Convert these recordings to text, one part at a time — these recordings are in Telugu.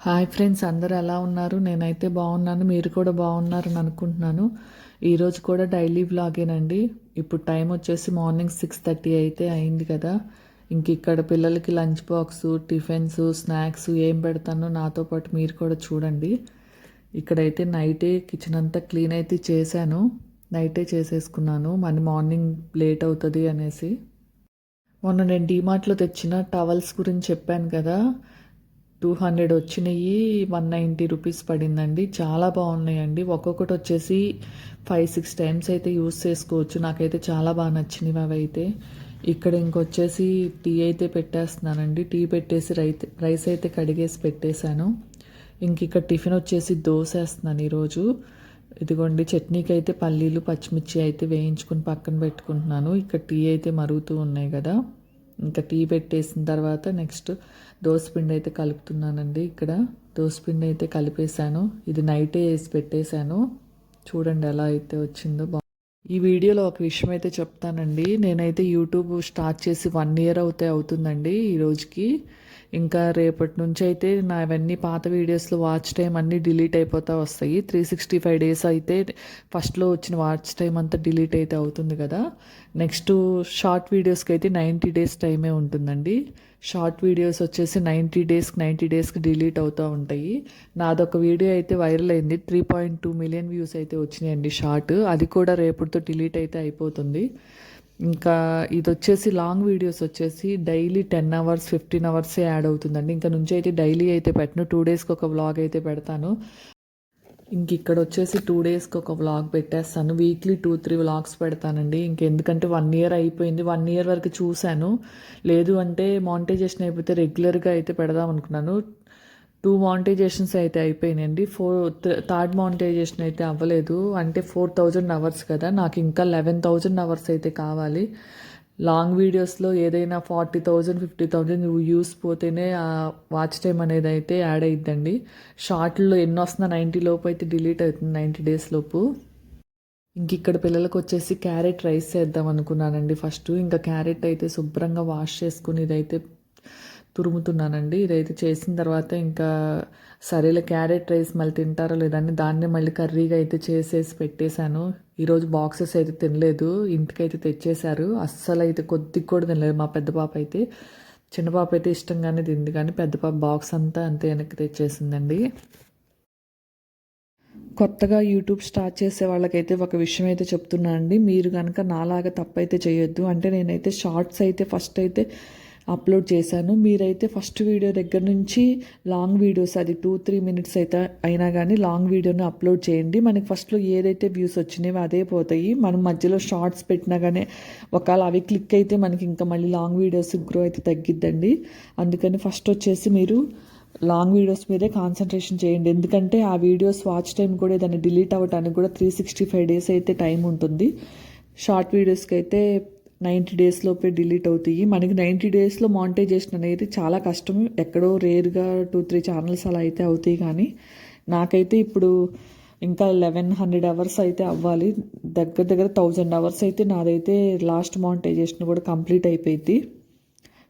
హాయ్ ఫ్రెండ్స్ అందరూ ఎలా ఉన్నారు? నేనైతే బాగున్నాను మీరు కూడా బాగున్నారని అనుకుంటున్నాను. ఈరోజు కూడా డైలీ వ్లాగేనండి. ఇప్పుడు టైం వచ్చేసి మార్నింగ్ సిక్స్ థర్టీ అయితే అయింది కదా. ఇంక ఇక్కడ పిల్లలకి లంచ్ బాక్స్ టిఫిన్స్ స్నాక్స్ ఏం పెడతానో నాతో పాటు మీరు కూడా చూడండి. ఇక్కడైతే నైటే కిచెన్ అంతా క్లీన్ అయితే చేశాను. నైటే చేసేసుకున్నాను. మన మార్నింగ్ లేట్ అవుతుంది అనేసి. మొన్న నేను డీమార్ట్లో తెచ్చిన టవల్స్ గురించి చెప్పాను కదా. టూ హండ్రెడ్ వచ్చినాయి వన్ నైంటీ రూపీస్ పడిందండి. చాలా బాగున్నాయండి. ఒక్కొక్కటి వచ్చేసి ఫైవ్ సిక్స్ టైమ్స్ అయితే యూస్ చేసుకోవచ్చు. నాకైతే చాలా బాగా నచ్చినవి అవి అయితే. ఇక్కడ ఇంకొచ్చేసి టీ అయితే పెట్టేస్తున్నానండి. టీ పెట్టేసి రైస్ రైస్ అయితే కడిగేసి పెట్టేశాను. ఇంక ఇక్కడ టిఫిన్ వచ్చేసి దోశ వేస్తున్నాను ఈరోజు. ఇదిగోండి చట్నీకి అయితే పల్లీలు పచ్చిమిర్చి అయితే వేయించుకుని పక్కన పెట్టుకుంటున్నాను. ఇక్కడ టీ అయితే మరుగుతూ ఉన్నాయి కదా. ఇంకా టీ పెట్టేసిన తర్వాత నెక్స్ట్ దోసపిండి అయితే కలుపుతున్నానండి ఇక్కడ. దోసపిండి అయితే కలిపేశాను. ఇది నైటే వేసి పెట్టేశాను. చూడండి ఎలా అయితే వచ్చిందో బా ఈ వీడియోలో ఒక విషయం అయితే చెప్తానండి. నేనైతే యూట్యూబ్ స్టార్ట్ చేసి వన్ ఇయర్ అయితే అవుతుందండి ఈ రోజుకి. ఇంకా రేపటి నుంచి అయితే నా అవన్నీ పాత వీడియోస్లో వాచ్ టైం అన్నీ డిలీట్ అయిపోతూ వస్తాయి. త్రీ సిక్స్టీ ఫైవ్ డేస్ అయితే ఫస్ట్లో వచ్చిన వాచ్ టైం అంతా డిలీట్ అయితే అవుతుంది కదా. నెక్స్ట్ షార్ట్ వీడియోస్కి అయితే నైంటీ డేస్ టైమే ఉంటుందండి. షార్ట్ వీడియోస్ వచ్చేసి నైంటీ డేస్కి నైంటీ డేస్కి డిలీట్ అవుతూ ఉంటాయి. నాదొక వీడియో అయితే వైరల్ అయింది. Three point two million views అయితే వచ్చినాయండి షార్ట్ అది కూడా రేపటితో డిలీట్ అయితే అయిపోతుంది. ఇంకా ఇది వచ్చేసి లాంగ్ వీడియోస్ వచ్చేసి డైలీ టెన్ అవర్స్ ఫిఫ్టీన్ అవర్సే యాడ్ అవుతుందండి. ఇంకా నుంచి అయితే డైలీ అయితే పెట్టను. టూ డేస్కి ఒక వ్లాగ్ అయితే పెడతాను. ఇంక ఇక్కడ వచ్చేసి టూ డేస్కి ఒక వ్లాగ్ పెట్టేస్తాను. వీక్లీ టూ త్రీ వ్లాగ్స్ పెడతానండి. ఇంకెందుకంటే వన్ ఇయర్ అయిపోయింది. వన్ ఇయర్ వరకు చూశాను. లేదు అంటే మానిటైజేషన్ అయిపోతే రెగ్యులర్గా అయితే పెడదాం అనుకున్నాను. టూ మానిటైజేషన్స్ అయితే అయిపోయినాయండి. ఫోర్ థర్డ్ మానిటైజేషన్ అయితే అవ్వలేదు. అంటే ఫోర్ థౌజండ్ అవర్స్ కదా నాకు ఇంకా లెవెన్ థౌజండ్ అవర్స్ అయితే కావాలి. లాంగ్ వీడియోస్లో ఏదైనా forty thousand fifty thousand use పోతేనే ఆ వాచ్ టైం అనేది అయితే యాడ్ అయిద్దండి. షార్ట్లో ఎన్ని వస్తున్నా నైంటీ లోపు అయితే డిలీట్ అవుతుంది నైంటీ డేస్ లోపు. ఇంక ఇక్కడ పిల్లలకు వచ్చేసి క్యారెట్ రైస్ చేద్దాం అనుకున్నానండి ఫస్ట్. ఇంకా క్యారెట్ అయితే శుభ్రంగా వాష్ చేసుకుని ఇదైతే తురుముతున్నానండి. ఇదైతే చేసిన తర్వాత ఇంకా సరేలే క్యారెట్ రైస్ మళ్ళీ తింటారో లేదని దాన్ని మళ్ళీ కర్రీగా అయితే చేసేసి పెట్టేశాను. ఈరోజు బాక్సెస్ అయితే తినలేదు. ఇంటికైతే తెచ్చేశారు. అస్సలు అయితే కొద్దిగా కూడా తినలేదు మా పెద్ద పాప అయితే. చిన్న పాప అయితే ఇష్టంగానే తింది కానీ పెద్ద పాప బాక్స్ అంతా అంతే వెనక్కి తెచ్చేసిందండి. కొత్తగా యూట్యూబ్ స్టార్ట్ చేసే వాళ్ళకైతే ఒక విషయం అయితే చెప్తున్నా అండి మీరు కనుక నాలాగా తప్పైతే చేయొద్దు. అంటే నేనైతే షార్ట్స్ అయితే ఫస్ట్ అయితే అప్లోడ్ చేశాను. మీరైతే ఫస్ట్ వీడియో దగ్గర నుంచి లాంగ్ వీడియోస్ అది టూ త్రీ మినిట్స్ అయితే అయినా కానీ లాంగ్ వీడియోని అప్లోడ్ చేయండి. మనకి ఫస్ట్లో ఏదైతే వ్యూస్ వచ్చినాయో అదే పోతాయి. మనం మధ్యలో షార్ట్స్ పెట్టినా కానీ ఒకవేళ అవి క్లిక్ అయితే మనకి ఇంకా మళ్ళీ లాంగ్ వీడియోస్ గ్రో అయితే తగ్గిద్దండి. అందుకని ఫస్ట్ వచ్చేసి మీరు లాంగ్ వీడియోస్ మీదే కాన్సన్ట్రేషన్ చేయండి. ఎందుకంటే ఆ వీడియోస్ వాచ్ టైం కూడా ఏదైనా డిలీట్ అవ్వడానికి కూడా త్రీ సిక్స్టీ ఫైవ్ డేస్ అయితే టైం ఉంటుంది. షార్ట్ వీడియోస్కి అయితే నైంటీ డేస్లోపే డిలీట్ అవుతాయి. మనకి నైంటీ డేస్లో మానిటైజేషన్ అనేది చాలా కష్టం. ఎక్కడో రేర్గా టూ త్రీ ఛానల్స్ అలా అయితే అవుతాయి కానీ నాకైతే ఇప్పుడు ఇంకా లెవెన్ హండ్రెడ్ అవర్స్ అయితే అవ్వాలి. దగ్గర దగ్గర థౌజండ్ అవర్స్ అయితే నాదైతే లాస్ట్ మానిటైజేషన్ కూడా కంప్లీట్ అయిపోయింది.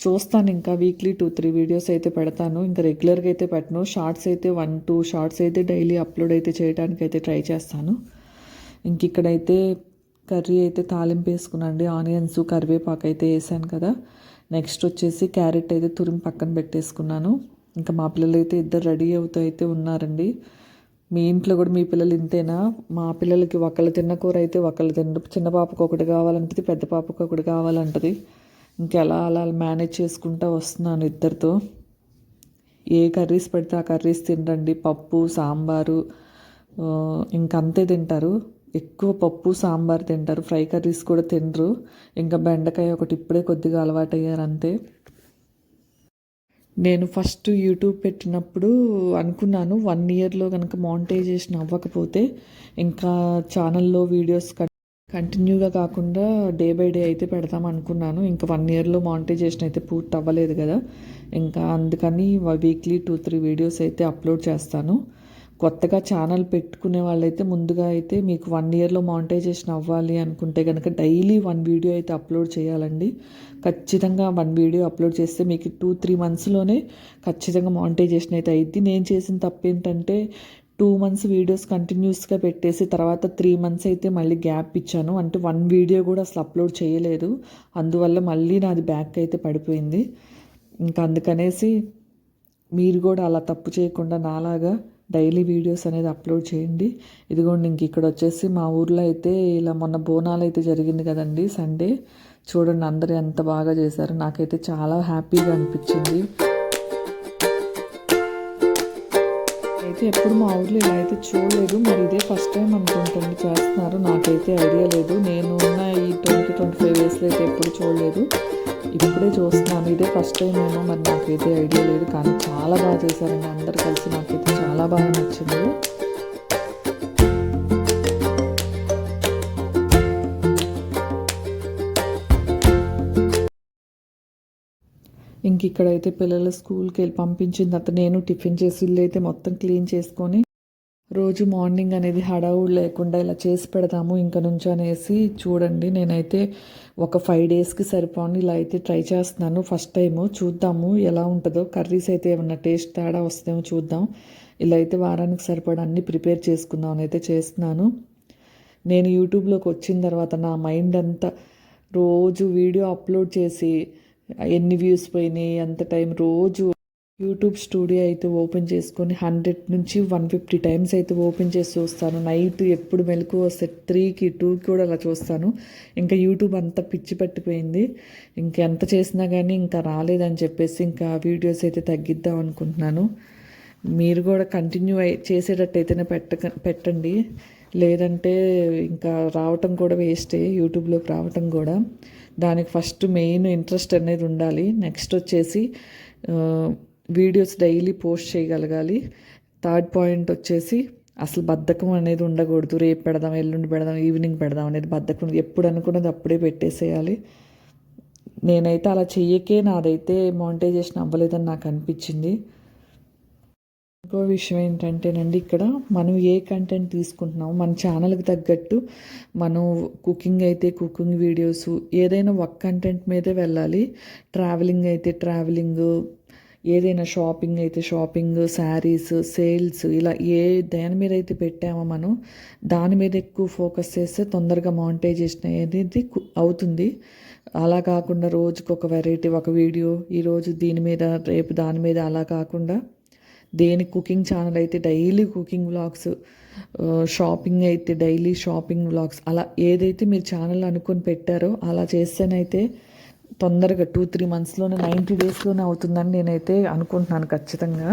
చూస్తాను ఇంకా వీక్లీ టూ త్రీ వీడియోస్ అయితే పెడతాను. ఇంకా రెగ్యులర్గా అయితే పెట్టను. షార్ట్స్ అయితే వన్ టూ షార్ట్స్ అయితే డైలీ అప్లోడ్ అయితే చేయడానికి అయితే ట్రై చేస్తాను. ఇంక ఇక్కడైతే కర్రీ అయితే తాలింపు వేసుకున్నాండి ఆనియన్స్ కరివేపాకు అయితే వేసాను కదా. నెక్స్ట్ వచ్చేసి క్యారెట్ అయితే తురిమి పక్కన పెట్టేసుకున్నాను. ఇంకా మా పిల్లలు అయితే ఇద్దరు రెడీ అవుతూ అయితే ఉన్నారండి. మీ ఇంట్లో కూడా మీ పిల్లలు ఇంతేనా? మా పిల్లలకి ఒకళ్ళు తిన్న కూర అయితే ఒకళ్ళు తిన్న చిన్న పాపకు ఒకటి కావాలంటది పెద్ద పాపకు ఒకటి కావాలంటది. ఇంకెలా అలా మేనేజ్ చేసుకుంటూ వస్తున్నాను ఇద్దరితో. ఏ కర్రీస్ పెడితే ఆ కర్రీస్ తినరండి. పప్పు సాంబారు ఇంకంతే తింటారు. ఎక్కువ పప్పు సాంబార్ తింటారు. ఫ్రై కర్రీస్ కూడా తినరు. ఇంకా బెండకాయ ఒకటి ఇప్పుడే కొద్దిగా అలవాటు అయ్యారు అంతే నేను ఫస్ట్ యూట్యూబ్ పెట్టినప్పుడు అనుకున్నాను వన్ ఇయర్లో కనుక మానిటైజేషన్ అవ్వకపోతే ఇంకా ఛానల్లో వీడియోస్ కంటిన్యూగా కాకుండా డే బై డే అయితే పెడతాం అనుకున్నాను. ఇంకా వన్ ఇయర్లో మానిటైజేషన్ అయితే పూర్తి అవ్వలేదు కదా. ఇంకా అందుకని వీక్లీ టూ త్రీ వీడియోస్ అయితే అప్లోడ్ చేస్తాను. కొత్తగా ఛానల్ పెట్టుకునే వాళ్ళైతే ముందుగా అయితే మీకు వన్ ఇయర్లో మానిటైజేషన్ అవ్వాలి అనుకుంటే కనుక డైలీ వన్ వీడియో అయితే అప్లోడ్ చేయాలండి. ఖచ్చితంగా వన్ వీడియో అప్లోడ్ చేస్తే మీకు టూ త్రీ మంత్స్లోనే ఖచ్చితంగా మానిటైజేషన్ అయితే అయింది నేను చేసిన తప్పు ఏంటంటే టూ మంత్స్ వీడియోస్ కంటిన్యూస్గా పెట్టేసి తర్వాత త్రీ మంత్స్ అయితే మళ్ళీ గ్యాప్ ఇచ్చాను. అంటే వన్ వీడియో కూడా అసలు అప్లోడ్ చేయలేదు. అందువల్ల మళ్ళీ నాది బ్యాక్ అయితే పడిపోయింది. ఇంకా అందుకనేసి మీరు కూడా అలా తప్పు చేయకుండా నాలాగా డైలీ వీడియోస్ అనేది అప్లోడ్ చేయండి. ఇదిగోండి ఇంక ఇక్కడ వచ్చేసి మా ఊర్లో అయితే ఇలా మొన్న బోనాలు అయితే జరిగింది కదండి సండే. చూడండి అందరూ ఎంత బాగా చేశారు. నాకైతే చాలా హ్యాపీగా అనిపించింది. అయితే ఎప్పుడు మా ఊర్లో ఇలా అయితే చూడలేదు. మరి ఇదే ఫస్ట్ టైం అనుకుంటుంది. చేస్తున్నారు నాకైతే ఐడియా లేదు. నేను ఉన్న ఈ ట్వంటీ ట్వంటీ ఫైవ్ ఇయర్స్లో అయితే ఎప్పుడు చూడలేదు. ఇప్పుడే చూస్తున్నాను. ఇదే ఫస్ట్ టైం ఏమో మరి నాకైతే ఐడియా లేదు. కానీ చాలా బాగా చేశారండి. అందరు కలిసి నాకైతే చాలా బాగా నచ్చింది. ఇంక ఇక్కడైతే పిల్లలు స్కూల్కి వెళ్ళి పంపించిన తర్వాత నేను టిఫిన్ చేసి ఇల్లు అయితే మొత్తం క్లీన్ చేసుకొని రోజు మార్నింగ్ అనేది హడావుడు లేకుండా ఇలా చేసి పెడతాము ఇంకా నుంచి అనేసి చూడండి. నేనైతే ఒక ఫైవ్ డేస్కి సరిపోని ఇలా అయితే ట్రై చేస్తున్నాను. ఫస్ట్ టైము చూద్దాము ఎలా ఉంటుందో. కర్రీస్ అయితే ఏమన్నా టేస్ట్ తేడా వస్తేమో చూద్దాం. ఇలా అయితే వారానికి సరిపడా అన్ని ప్రిపేర్ చేసుకుందాం అని అయితే చేస్తున్నాను. నేను యూట్యూబ్లోకి వచ్చిన తర్వాత నా మైండ్ అంతా రోజు వీడియో అప్లోడ్ చేసి ఎన్ని వ్యూస్ పోయినాయి ఎంత టైం రోజు యూట్యూబ్ స్టూడియో అయితే ఓపెన్ చేసుకొని హండ్రెడ్ నుంచి వన్ ఫిఫ్టీ టైమ్స్ అయితే ఓపెన్ చేసి చూస్తాను. నైట్ ఎప్పుడు మెలకు వస్తే త్రీకి టూకి కూడా అలా చూస్తాను. ఇంకా యూట్యూబ్ అంతా పిచ్చి పట్టిపోయింది. ఇంకెంత చేసినా కానీ ఇంకా రాలేదని చెప్పేసి ఇంకా వీడియోస్ అయితే తగ్గిద్దాం అనుకుంటున్నాను. మీరు కూడా కంటిన్యూ అయి చేసేటట్టయితేనే పెట్ట పెట్టండి. లేదంటే ఇంకా రావటం కూడా వేస్టే యూట్యూబ్లోకి రావటం కూడా. దానికి ఫస్ట్ మెయిన్ ఇంట్రెస్ట్ అనేది ఉండాలి. నెక్స్ట్ వచ్చేసి వీడియోస్ డైలీ పోస్ట్ చేయగలగాలి. థర్డ్ పాయింట్ వచ్చేసి అసలు బద్ధకం అనేది ఉండకూడదు. రేపు పెడదాం ఎల్లుండి పెడదాం ఈవినింగ్ పెడదాం అనేది బద్ధకం. ఎప్పుడు అనుకున్నది అప్పుడే పెట్టేసేయాలి. నేనైతే అలా చెయ్యకే నాదైతే మానిటైజేషన్ అవ్వలేదని నాకు అనిపించింది. ఇంకో విషయం ఏంటంటేనండి ఇక్కడ మనం ఏ కంటెంట్ తీసుకుంటున్నామో మన ఛానల్కి తగ్గట్టు మనం కుకింగ్ అయితే కుకింగ్ వీడియోస్ ఏదైనా ఒక కంటెంట్ మీదే వెళ్ళాలి. ట్రావెలింగ్ అయితే ట్రావెలింగ్ ఏదైనా షాపింగ్ అయితే షాపింగ్ శారీస్ సేల్స్ ఇలా ఏ దాని మీద అయితే పెట్టామో మనం దాని మీద ఎక్కువ ఫోకస్ చేస్తే తొందరగా మానిటైజేషన్ అనేది అవుతుంది. అలా కాకుండా రోజుకి ఒక వెరైటీ ఒక వీడియో ఈరోజు దీని మీద రేపు దాని మీద అలా కాకుండా దేని కుకింగ్ ఛానల్ అయితే డైలీ కుకింగ్ వ్లాగ్స్ షాపింగ్ అయితే డైలీ షాపింగ్ వ్లాగ్స్ అలా ఏదైతే మీరు ఛానల్ అనుకొని పెట్టారో అలా చేస్తేనైతే తొందరగా టూ త్రీ మంత్స్లోనే నైంటీ డేస్లోనే అవుతుందని నేనైతే అనుకుంటున్నాను ఖచ్చితంగా.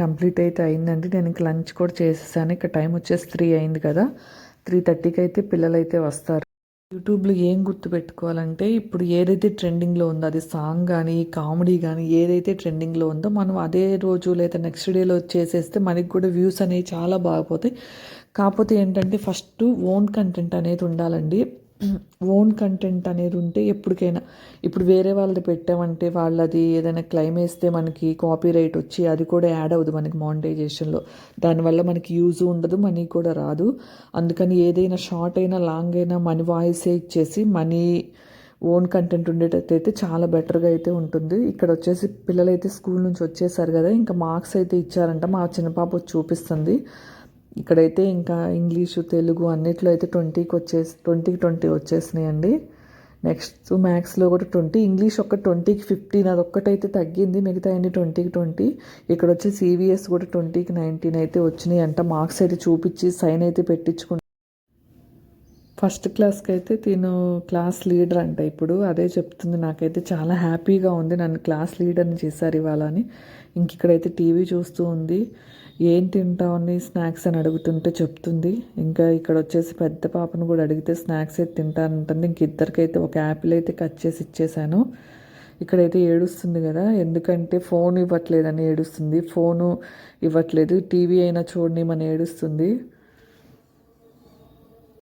కంప్లీట్ అయితే అయిందండి. నేను ఇంక లంచ్ కూడా చేసేసాను. ఇక టైం వచ్చేసి త్రీ అయింది కదా. త్రీ థర్టీకి అయితే పిల్లలు అయితే వస్తారు. యూట్యూబ్లో ఏం గుర్తుపెట్టుకోవాలంటే ఇప్పుడు ఏదైతే ట్రెండింగ్లో ఉందో అది సాంగ్ కానీ కామెడీ కానీ ఏదైతే ట్రెండింగ్లో ఉందో మనం అదే రోజు లేదా నెక్స్ట్ డేలో చేసేస్తే మనకి కూడా వ్యూస్ అనేవి చాలా బాగుపోతాయి కాకపోతే ఏంటంటే ఫస్ట్ ఓన్ కంటెంట్ అనేది ఉండాలండి. ఓన్ కంటెంట్ అనేది ఉంటే ఎప్పటికైనా. ఇప్పుడు వేరే వాళ్ళది పెట్టామంటే వాళ్ళది ఏదైనా క్లైమ్ వేస్తే మనకి కాపీ రైట్ వచ్చి అది కూడా యాడ్ అవ్వదు మనకి మానిటైజేషన్లో దానివల్ల మనకి యూజ్ ఉండదు మనీ కూడా రాదు. అందుకని ఏదైనా షార్ట్ అయినా లాంగ్ అయినా మనీ వాయిసే ఇచ్చేసి మనీ ఓన్ కంటెంట్ ఉండేటట్టు అయితే చాలా బెటర్గా అయితే ఉంటుంది. ఇక్కడ వచ్చేసి పిల్లలైతే స్కూల్ నుంచి వచ్చేసారు కదా ఇంకా మార్క్స్ అయితే ఇచ్చారంట. మా చిన్న పాప వచ్చి చూపిస్తుంది. ఇక్కడైతే ఇంకా ఇంగ్లీషు తెలుగు అన్నిట్లో అయితే ట్వంటీకి వచ్చేసి ట్వంటీకి ట్వంటీ వచ్చేసినాయండి. నెక్స్ట్ మ్యాథ్స్లో కూడా ట్వంటీ ఇంగ్లీష్ ఒక ట్వంటీకి ఫిఫ్టీన్ అది ఒక్కటైతే తగ్గింది. మిగతా అన్ని ట్వంటీకి ట్వంటీ. ఇక్కడ వచ్చి సివిఎస్ కూడా ట్వంటీకి నైన్టీన్ అయితే వచ్చినాయి అంట మార్క్స్ అయితే చూపించి సైన్ అయితే పెట్టించుకుంటాం ఫస్ట్ క్లాస్కి అయితే తిను క్లాస్ లీడర్ అంట ఇప్పుడు. అదే చెప్తుంది. నాకైతే చాలా హ్యాపీగా ఉంది. నన్ను క్లాస్ లీడర్ని చేశారు ఇవాళ అని. ఇంక ఇక్కడైతే టీవీ చూస్తూ ఉంది. ఏం తింటావని స్నాక్స్ అని అడుగుతుంటే చెప్తుంది. ఇంకా ఇక్కడ వచ్చేసి పెద్ద పాపను కూడా అడిగితే స్నాక్స్ అయితే తింటానంటుంది ఇంక ఇద్దరికైతే ఒక యాపిల్ అయితే కట్ చేసి ఇచ్చేసాను. ఇక్కడైతే ఏడుస్తుంది కదా. ఎందుకంటే ఫోన్ ఇవ్వట్లేదని ఏడుస్తుంది. ఫోను ఇవ్వట్లేదు. టీవీ అయినా చూడని మన ఏడుస్తుంది.